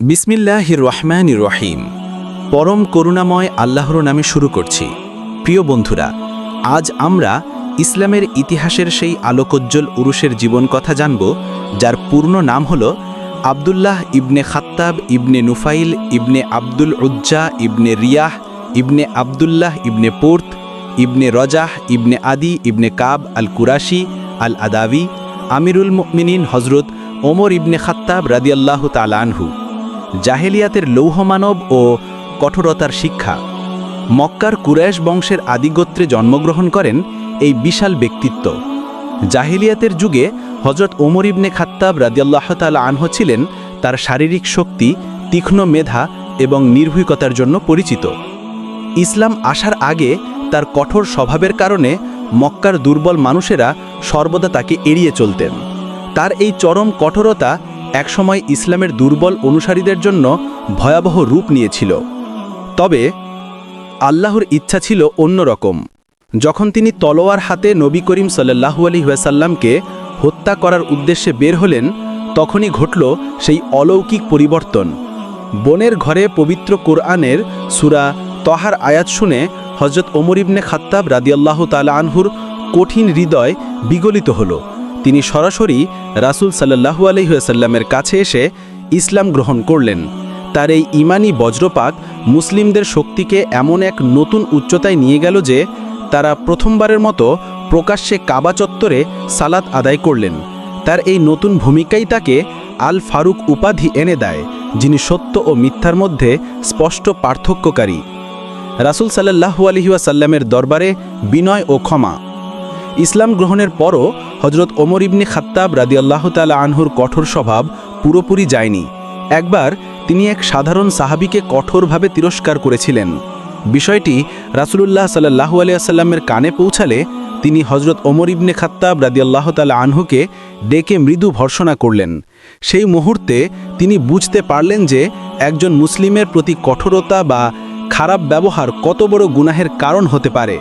বিসমিল্লাহির রহমান রহিম পরম করুণাময় আল্লাহর নামে শুরু করছি। প্রিয় বন্ধুরা, আজ আমরা ইসলামের ইতিহাসের সেই আলোকোজ্জ্বল উরুষের জীবন কথা জানব, যার পূর্ণ নাম হল আবদুল্লাহ ইবনে খাত্তাব ইবনে নুফাইল ইবনে আব্দুল উজ্জা ইবনে রিয়াহ ইবনে আবদুল্লাহ ইবনে পোর্ত ইবনে রজাহ ইবনে আদি ইবনে কাব আল কুরাশি আল আদাবি আমিরুল মুমিনিন হজরত ওমর ইবনে খাত্তাব রাদিয়াল্লাহু তালানহু জাহেলিয়াতের লৌহমানব ও কঠোরতার শিক্ষা। মক্কার কুরায়েশ বংশের আদিগোত্রে জন্মগ্রহণ করেন এই বিশাল ব্যক্তিত্ব। জাহেলিয়াতের যুগে হজরত ওমর ইবনে খাত্তাব রাদিয়াল্লাহ তালা আনহ ছিলেন তার শারীরিক শক্তি, তীক্ষ্ণ মেধা এবং নির্ভীকতার জন্য পরিচিত। ইসলাম আসার আগে তার কঠোর স্বভাবের কারণে মক্কার দুর্বল মানুষেরা সর্বদা তাকে এড়িয়ে চলতেন। তার এই চরম কঠোরতা একসময় ইসলামের দুর্বল অনুসারীদের জন্য ভয়াবহ রূপ নিয়েছিল। তবে আল্লাহর ইচ্ছা ছিল অন্যরকম। যখন তিনি তলোয়ার হাতে নবী করিম সাল্লাহু আলী হুয়াসাল্লামকে হত্যা করার উদ্দেশ্যে বের হলেন, তখনই ঘটল সেই অলৌকিক পরিবর্তন। বনের ঘরে পবিত্র কোরআনের সুরা তহার আয়াত শুনে হজরত ওমর ইবনে খাত্তাব রাদিয়াল্লাহু তালা আনহুর কঠিন হৃদয় বিগলিত হল। তিনি সরাসরি রাসূল সাল্লাহু আলহিহাসাল্লামের কাছে এসে ইসলাম গ্রহণ করলেন। তার এই ইমানি বজ্রপাত মুসলিমদের শক্তিকে এমন এক নতুন উচ্চতায় নিয়ে গেল যে তারা প্রথমবারের মতো প্রকাশ্যে কাবা চত্বরে সালাত আদায় করলেন। তার এই নতুন ভূমিকাই তাকে আল ফারুক উপাধি এনে দেয়, যিনি সত্য ও মিথ্যার মধ্যে স্পষ্ট পার্থক্যকারী। রাসূল সাল্লাহু আলহিউসাল্লামের দরবারে বিনয় ও ক্ষমা। ইসলাম গ্রহণের পরও হজরত ওমর ইবনে খাত্তাব রাদিয়াল্লাহ তালা আনহুর কঠোর স্বভাব পুরোপুরি যায়নি। একবার তিনি এক সাধারণ সাহাবিকে কঠোরভাবে তিরস্কার করেছিলেন। বিষয়টি রাসূলুল্লাহ সাল্লাহু আলিয়াসাল্লামের কানে পৌঁছালে তিনি হজরত ওমর ইবনে খাত্তাব রাদিয়াল্লাহ তালা আনহুকে ডেকে মৃদু ভর্সনা করলেন। সেই মুহূর্তে তিনি বুঝতে পারলেন যে একজন মুসলিমের প্রতি কঠোরতা বা খারাপ ব্যবহার কত বড় গুনাহের কারণ হতে পারে।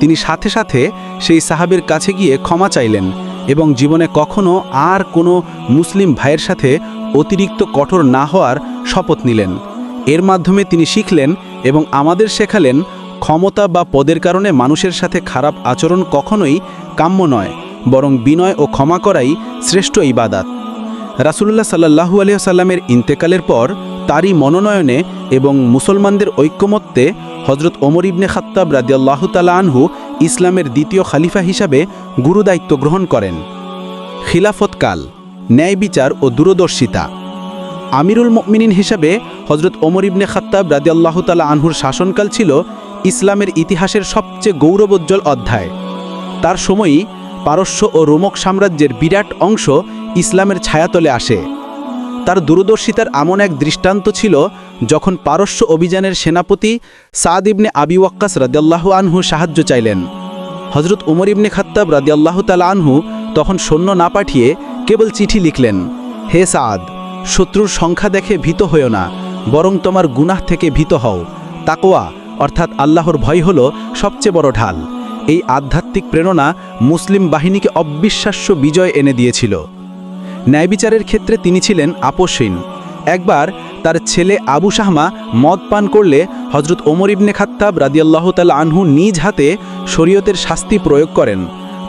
তিনি সাথে সাথে সেই সাহাবের কাছে গিয়ে ক্ষমা চাইলেন এবং জীবনে কখনো আর কোনো মুসলিম ভাইয়ের সাথে অতিরিক্ত কঠোর না হওয়ার শপথ নিলেন। এর মাধ্যমে তিনি শিখলেন এবং আমাদের শেখালেন, ক্ষমতা বা পদের কারণে মানুষের সাথে খারাপ আচরণ কখনোই কাম্য নয়, বরং বিনয় ও ক্ষমা করাই শ্রেষ্ঠ ইবাদাত। রাসুলুল্লাহ সাল্লাহু আলিয়াল্লামের ইন্তেকালের পর তারই মনোনয়নে এবং মুসলমানদের ঐক্যমত্যে হজরত ওমর ইবনে খাত্তাব রাদিয়াল্লাহু তালা আনহু ইসলামের দ্বিতীয় খালিফা হিসাবে গুরুদায়িত্ব গ্রহণ করেন। খিলাফতকাল, ন্যায় বিচার ও দূরদর্শিতা। আমিরুল মমিনিন হিসাবে হজরত ওমর ইবনে খাত্তাব রাদিয়াল্লাহ তালা আনহুর শাসনকাল ছিল ইসলামের ইতিহাসের সবচেয়ে গৌরবোজ্জ্বল অধ্যায়। তার সময়ই পারস্য ও রোমক সাম্রাজ্যের বিরাট অংশ ইসলামের ছায়াতলে আসে। তার দূরদর্শিতার এমন এক দৃষ্টান্ত ছিল যখন পারস্য অভিযানের সেনাপতি সাদ ইবনে আবি ওয়াক্কাস রাদিয়াল্লাহু আনহু সাহায্য চাইলেন। হজরত উমর ইবনে খাত্তাব রাদিয়াল্লাহ তালা আনহু তখন সৈন্য না পাঠিয়ে কেবল চিঠি লিখলেন, হে সাদ, শত্রুর সংখ্যা দেখে ভীত হয়েও না, বরং তোমার গুনাহ থেকে ভীত হও। তাকোয়া অর্থাৎ আল্লাহর ভয় হল সবচেয়ে বড় ঢাল। এই আধ্যাত্মিক প্রেরণা মুসলিম বাহিনীকে অবিশ্বাস্য বিজয় এনে দিয়েছিল। ন্যায়বিচারের ক্ষেত্রে তিনি ছিলেন আপোষহীন। একবার তার ছেলে আবু শাহমা মদ পান করলে হজরত ওমর ইবনে খাত্তাব রাদিয়াল্লাহ তাল আনহু নিজ হাতে শরীয়তের শাস্তি প্রয়োগ করেন।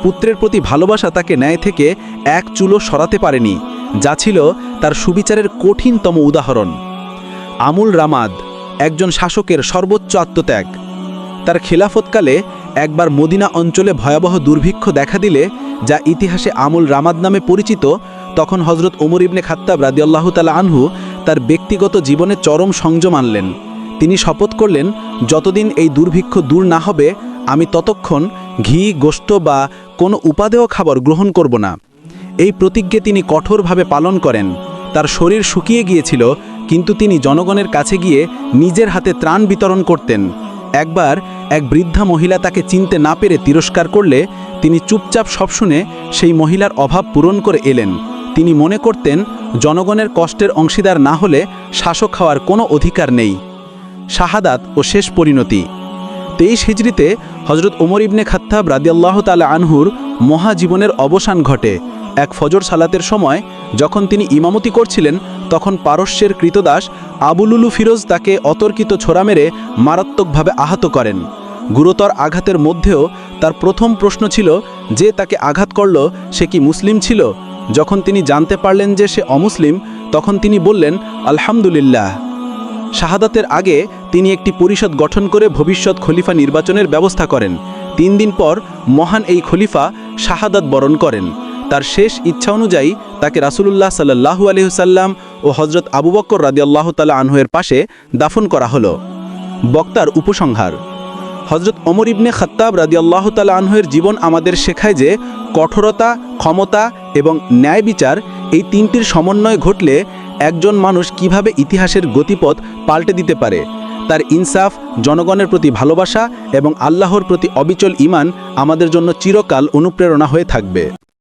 পুত্রের প্রতি ভালোবাসা তাকে ন্যায় থেকে এক চুলো সরাতে পারেনি, যা ছিল তার সুবিচারের কঠিনতম উদাহরণ। আমুল রামাদ, একজন শাসকের সর্বোচ্চ আত্মত্যাগ। তার খেলাফতকালে একবার মদিনা অঞ্চলে ভয়াবহ দুর্ভিক্ষ দেখা দিলে, যা ইতিহাসে আমুল রামাদ নামে পরিচিত তখন হজরত ওমর ইবনে খাত্তাব রাদিয়াল্লাহু তালা আনহু তার ব্যক্তিগত জীবনে চরম সংযম আনলেন। তিনি শপথ করলেন, যতদিন এই দুর্ভিক্ষ দূর না হবে, আমি ততক্ষণ ঘি গোস্ত বা কোনো উপাদেয় খাবার গ্রহণ করব না। এই প্রতিজ্ঞে তিনি কঠোরভাবে পালন করেন। তার শরীর শুকিয়ে গিয়েছিল, কিন্তু তিনি জনগণের কাছে গিয়ে নিজের হাতে ত্রাণ বিতরণ করতেন। একবার এক বৃদ্ধা মহিলা তাকে চিনতে না পেরে তিরস্কার করলে তিনি চুপচাপ সব শুনে সেই মহিলার অভাব পূরণ করে এলেন। তিনি মনে করতেন, জনগণের কষ্টের অংশীদার না হলে শাসক হওয়ার কোনো অধিকার নেই। শাহাদাত ও শেষ পরিণতি। তেইশ হিজড়িতে হজরত ওমর ইবনে খাত্তাব রাদিয়াল্লাহ তালা আনহুর মহাজীবনের অবসান ঘটে। এক ফজর সালাতের সময় যখন তিনি ইমামতি করছিলেন, তখন পারস্যের কৃতদাস আবুলুলু ফিরোজ তাকে অতর্কিত ছোড়া মেরে মারাত্মকভাবে আহত করেন। গুরুতর আঘাতের মধ্যেও তার প্রথম প্রশ্ন ছিল, যে তাকে আঘাত করল, সে কি মুসলিম ছিল? যখন তিনি জানতে পারলেন যে সে অমুসলিম, তখন তিনি বললেন, আলহামদুলিল্লাহ। শাহাদাতের আগে তিনি একটি পরিষদ গঠন করে ভবিষ্যৎ খলিফা নির্বাচনের ব্যবস্থা করেন। তিন দিন পর মহান এই খলিফা শাহাদাত বরণ করেন। তার শেষ ইচ্ছা অনুযায়ী তাকে রাসুলুল্লাহ সাল্লাহু আলহিহসাল্লাম ও হজরত আবু বক্কর রাদিয়াল্লাহ তালা আনহুয়ের পাশে দাফন করা হলো। বক্তার উপসংহার হজরত অমর ইবনে খত্তাব রাদিয়াল্লাহ তালা আনহুয়ের জীবন আমাদের শেখায় যে কঠোরতা, ক্ষমতা এবং ন্যায় বিচার এই তিনটির সমন্বয় ঘটলে একজন মানুষ কীভাবে ইতিহাসের গতিপথ পাল্টে দিতে পারে, তার ইনসাফ, জনগণের প্রতি ভালোবাসা এবং আল্লাহর প্রতি অবিচল ইমান আমাদের জন্য চিরকাল অনুপ্রেরণা হয়ে থাকবে।